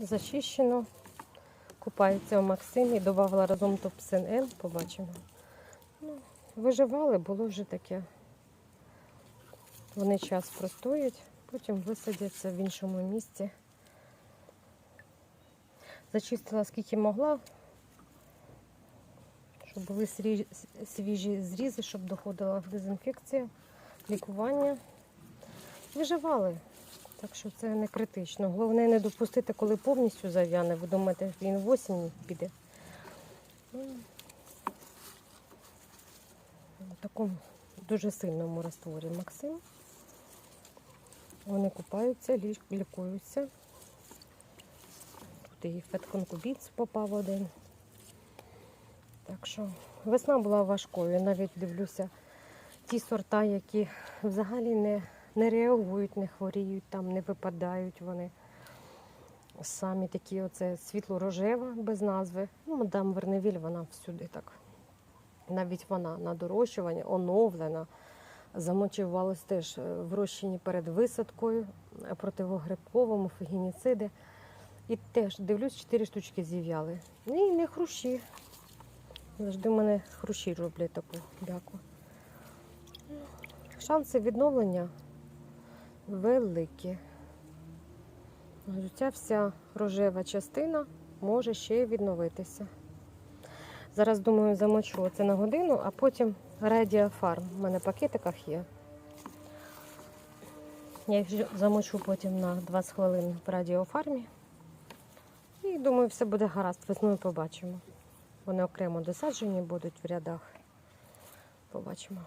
зачищено. Купається у Максимі, додавала разом топсин Н, побачимо. Ну, виживали, було вже таке. Вони час простоять, потім висадяться в іншому місці. Зачистила скільки могла, щоб були свіжі зрізи, щоб доходила дезінфекція, лікування. Виживали. Так що це не критично. Головне не допустити, коли повністю зав'яне. Ви думаєте, він в осінь піде. Ну, В такому дуже сильному растворі Максим. Вони купаються, лікуються. Тут і фетконкубіц попав один. Так що весна була важкою. Навіть дивлюся ті сорта, які взагалі не, не реагують, не хворіють, там не випадають вони. Самі такі, оце світло-рожева без назви. Ну, мадам Верневіль, вона всюди так. Навіть вона на дорощування оновлена. Замочувалась теж е, в розчині перед висадкою, е, противогрибковому, фугініциди. І теж дивлюсь, чотири штучки зів'яли. І не хрущі. Завжди в мене хрущі роблять таку бяку. Шанси відновлення великі. Ця вся рожева частина може ще й відновитися. Зараз, думаю, замочу це на годину, а потім радіофарм. У мене в пакетиках є. Я їх замочу потім на 20 хвилин в радіофармі. І думаю, все буде гаразд. Весною побачимо. Вони окремо досаджені будуть в рядах. Побачимо.